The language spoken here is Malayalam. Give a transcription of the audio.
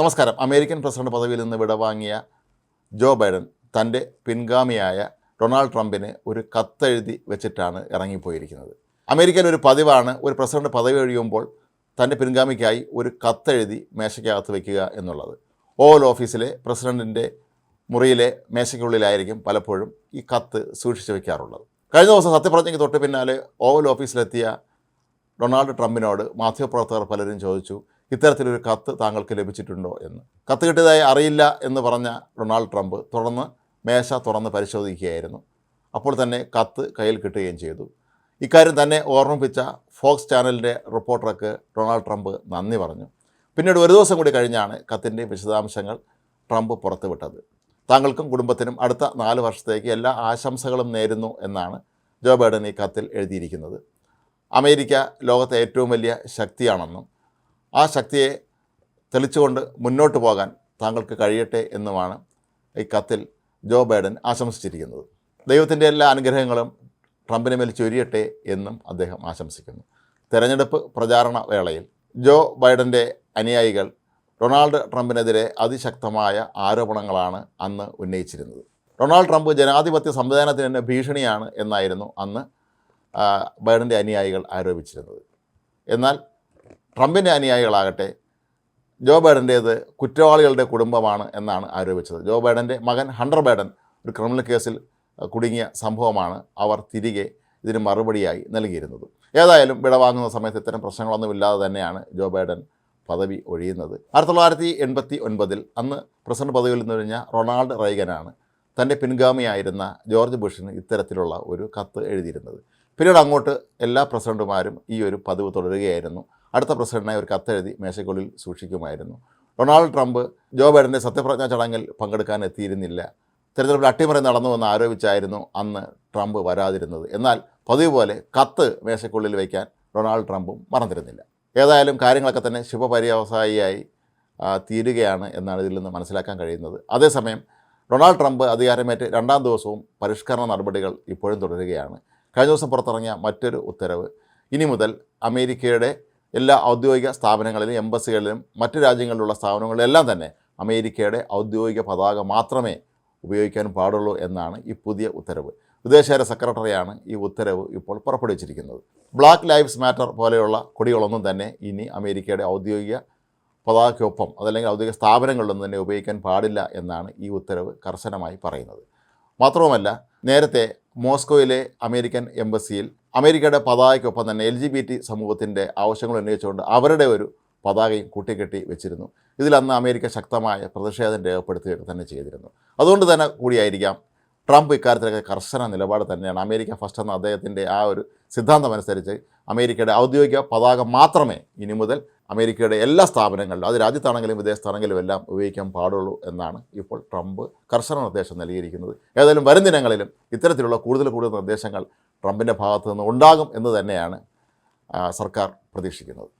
നമസ്കാരം. അമേരിക്കൻ പ്രസിഡന്റ് പദവിയിൽ നിന്ന് വിടവാങ്ങിയ ജോ ബൈഡൻ തന്റെ പിൻഗാമിയായ ഡൊണാൾഡ് ട്രംപിന് ഒരു കത്തെഴുതി വെച്ചിട്ടാണ് ഇറങ്ങിപ്പോയിരിക്കുന്നത്. അമേരിക്കയിൽ ഒരു പതിവാണ് ഒരു പ്രസിഡന്റ് പദവി ഒഴിയുമ്പോൾ തന്റെ പിൻഗാമിക്കായി ഒരു കത്തെഴുതി മേശയ്ക്കകത്ത് വയ്ക്കുക എന്നുള്ളത്. ഓവൽ ഓഫീസിലെ പ്രസിഡന്റിന്റെ മുറിയിലെ മേശയ്ക്കുള്ളിലായിരിക്കും പലപ്പോഴും ഈ കത്ത് സൂക്ഷിച്ചു വയ്ക്കാറുള്ളത് കഴിഞ്ഞ ദിവസം സത്യപ്രതിജ്ഞയ്ക്ക് തൊട്ട് പിന്നാലെ ഓവൽ ഓഫീസിലെത്തിയ ഡൊണാൾഡ് ട്രംപിനോട് മാധ്യമപ്രവർത്തകർ പലരും ചോദിച്ചു ഇത്തരത്തിലൊരു കത്ത് താങ്കൾക്ക് ലഭിച്ചിട്ടുണ്ടോ എന്ന്. കത്ത് കിട്ടിയതായി അറിയില്ല എന്ന് പറഞ്ഞ ഡൊണാൾഡ് ട്രംപ് തുടർന്ന് മേശ തുറന്ന് പരിശോധിക്കുകയായിരുന്നു. അപ്പോൾ തന്നെ കത്ത് കയ്യിൽ കിട്ടുകയും ചെയ്തു. ഇക്കാര്യം തന്നെ ഓർമ്മിപ്പിച്ച ഫോക്സ് ചാനലിന്റെ റിപ്പോർട്ടർക്ക് ഡൊണാൾഡ് ട്രംപ് നന്ദി പറഞ്ഞു. പിന്നീട് ഒരു ദിവസം കൂടി കഴിഞ്ഞാണ് കത്തിന്റെ വിശദാംശങ്ങൾ ട്രംപ് പുറത്തുവിട്ടത്. താങ്കൾക്കും കുടുംബത്തിനും അടുത്ത നാല് വർഷത്തേക്ക് എല്ലാ ആശംസകളും നേരുന്നു എന്നാണ് ജോ ബൈഡൻ ഈ കത്തിൽ എഴുതിയിരിക്കുന്നത്. അമേരിക്ക ലോകത്തെ ഏറ്റവും വലിയ ശക്തിയാണെന്നും ആ ശക്തിയെ തെളിച്ചുകൊണ്ട് മുന്നോട്ട് പോകാൻ താങ്കൾക്ക് കഴിയട്ടെ എന്നുമാണ് ഈ കത്തിൽ ജോ ബൈഡൻ ആശംസിച്ചിരിക്കുന്നത്. ദൈവത്തിന്റെ എല്ലാ അനുഗ്രഹങ്ങളും ട്രംപിന് മേൽ ചൊരിയട്ടെ എന്നും അദ്ദേഹം ആശംസിക്കുന്നു. തെരഞ്ഞെടുപ്പ് പ്രചാരണ വേളയിൽ ജോ ബൈഡന്റെ അനുയായികൾ ഡൊണാൾഡ് ട്രംപിനെതിരെ അതിശക്തമായ ആരോപണങ്ങളാണ് അന്ന് ഉന്നയിച്ചിരുന്നത്. ഡൊണാൾഡ് ട്രംപ് ജനാധിപത്യ സംവിധാനത്തിന് തന്നെ ഭീഷണിയാണ് എന്നായിരുന്നു അന്ന് ബൈഡന്റെ അനുയായികൾ ആരോപിച്ചിരുന്നത്. എന്നാൽ ട്രംപിന്റെ അനുയായികളാകട്ടെ ജോ ബൈഡന്റേത് കുറ്റവാളികളുടെ കുടുംബമാണ് എന്നാണ് ആരോപിച്ചത്. ജോ ബൈഡന്റെ മകൻ ഹണ്ടർ ബൈഡൻ ഒരു ക്രിമിനൽ കേസിൽ കുടുങ്ങിയ സംഭവമാണ് അവർ തിരികെ ഇതിന് മറുപടിയായി നൽകിയിരുന്നത്. ഏതായാലും വിടവാങ്ങുന്ന സമയത്ത് ഇത്തരം പ്രശ്നങ്ങളൊന്നുമില്ലാതെ തന്നെയാണ് ജോ ബൈഡൻ പദവി ഒഴിയുന്നത്. ആയിരത്തി തൊള്ളായിരത്തി എൺപത്തി ഒൻപതിൽ അന്ന് പ്രസിഡന്റ് പദവിയിൽ നിന്നൊഴിഞ്ഞ റൊണാൾഡ് റൈഗനാണ് തന്റെ പിൻഗാമിയായിരുന്ന ജോർജ് ബുഷിന് ഇത്തരത്തിലുള്ള ഒരു കത്ത് എഴുതിയിരുന്നത്. പിന്നീട് അങ്ങോട്ട് എല്ലാ പ്രസിഡന്റുമാരും ഈ ഒരു പതിവ് തുടരുകയായിരുന്നു. അടുത്ത പ്രസിഡന്റിനായി ഒരു കത്തെഴുതി മേശക്കുള്ളിൽ സൂക്ഷിക്കുമായിരുന്നു. ഡൊണാൾഡ് ട്രംപ് ജോ ബൈഡന്റെ സത്യപ്രതിജ്ഞാ ചടങ്ങിൽ പങ്കെടുക്കാൻ എത്തിയിരുന്നില്ല. തെരഞ്ഞെടുപ്പിൽ അട്ടിമറി നടന്നുവെന്ന് ആരോപിച്ചായിരുന്നു അന്ന് ട്രംപ് വരാതിരുന്നത്. എന്നാൽ പതിവ് പോലെ കത്ത് മേശക്കുള്ളിൽ വയ്ക്കാൻ ഡൊണാൾഡ് ട്രംപും മറന്നിരുന്നില്ല. ഏതായാലും കാര്യങ്ങളൊക്കെ തന്നെ ശുഭപര്യവസായിയായി തീരുകയാണ് എന്നാണ് ഇതിൽ നിന്ന് മനസ്സിലാക്കാൻ കഴിയുന്നത്. അതേസമയം ഡൊണാൾഡ് ട്രംപ് അധികാരമേറ്റ് രണ്ടാം ദിവസവും പരിഷ്കരണ നടപടികൾ ഇപ്പോഴും തുടരുകയാണ്. കഴിഞ്ഞ ദിവസം പുറത്തിറങ്ങിയ മറ്റൊരു ഉത്തരവ് ഇനി മുതൽ അമേരിക്കയുടെ എല്ലാ ഔദ്യോഗിക സ്ഥാപനങ്ങളിലും എംബസികളിലും മറ്റ് രാജ്യങ്ങളിലുള്ള സ്ഥാപനങ്ങളിലെല്ലാം തന്നെ അമേരിക്കയുടെ ഔദ്യോഗിക പതാക മാത്രമേ ഉപയോഗിക്കാൻ പാടുള്ളൂ എന്നാണ് ഈ പുതിയ ഉത്തരവ്. വിദേശകാര്യ സെക്രട്ടറിയാണ് ഈ ഉത്തരവ് ഇപ്പോൾ പുറപ്പെടുവിച്ചിരിക്കുന്നത്. ബ്ലാക്ക് ലൈഫ്സ് മാറ്റർ പോലെയുള്ള കൊടികളൊന്നും തന്നെ ഇനി അമേരിക്കയുടെ ഔദ്യോഗിക പതാകയ്ക്കൊപ്പം അതല്ലെങ്കിൽ ഔദ്യോഗിക സ്ഥാപനങ്ങളിലൊന്നും തന്നെ ഉപയോഗിക്കാൻ പാടില്ല എന്നാണ് ഈ ഉത്തരവ് കർശനമായി പറയുന്നത്. മാത്രവുമല്ല നേരത്തെ മോസ്കോയിലെ അമേരിക്കൻ എംബസിയിൽ അമേരിക്കയുടെ പതാകയ്ക്കൊപ്പം തന്നെ എൽ ജി ബി ടി സമൂഹത്തിന്റെ ആവശ്യങ്ങൾ ഉന്നയിച്ചുകൊണ്ട് അവരുടെ ഒരു പതാകയും കൂട്ടിക്കെട്ടി വെച്ചിരുന്നു. ഇതിലന്ന് അമേരിക്ക ശക്തമായ പ്രതിഷേധം രേഖപ്പെടുത്തുകയൊക്കെ തന്നെ ചെയ്തിരുന്നു. അതുകൊണ്ട് തന്നെ കൂടിയായിരിക്കാം ട്രംപ് ഇക്കാര്യത്തിലൊക്കെ കർശന നിലപാട് തന്നെയാണ്. അമേരിക്ക ഫസ്റ്റ് എന്ന അദ്ദേഹത്തിന്റെ ആ ഒരു സിദ്ധാന്തമനുസരിച്ച് അമേരിക്കയുടെ ഔദ്യോഗിക പതാക മാത്രമേ ഇനി മുതൽ അമേരിക്കയുടെ എല്ലാ സ്ഥാപനങ്ങളിലും അത് രാജ്യത്താണെങ്കിലും വിദേശത്താണെങ്കിലും എല്ലാം ഉപയോഗിക്കാൻ പാടുള്ളൂ എന്നാണ് ഇപ്പോൾ ട്രംപ് കർശന നിർദ്ദേശം നൽകിയിരിക്കുന്നത്. ഏതായാലും വരും ദിനങ്ങളിലും ഇത്തരത്തിലുള്ള കൂടുതൽ കൂടുതൽ നിർദ്ദേശങ്ങൾ ട്രംപിന്റെ ഭാഗത്തു നിന്ന് ഉണ്ടാകും എന്ന് തന്നെയാണ് സർക്കാർ പ്രതീക്ഷിക്കുന്നത്.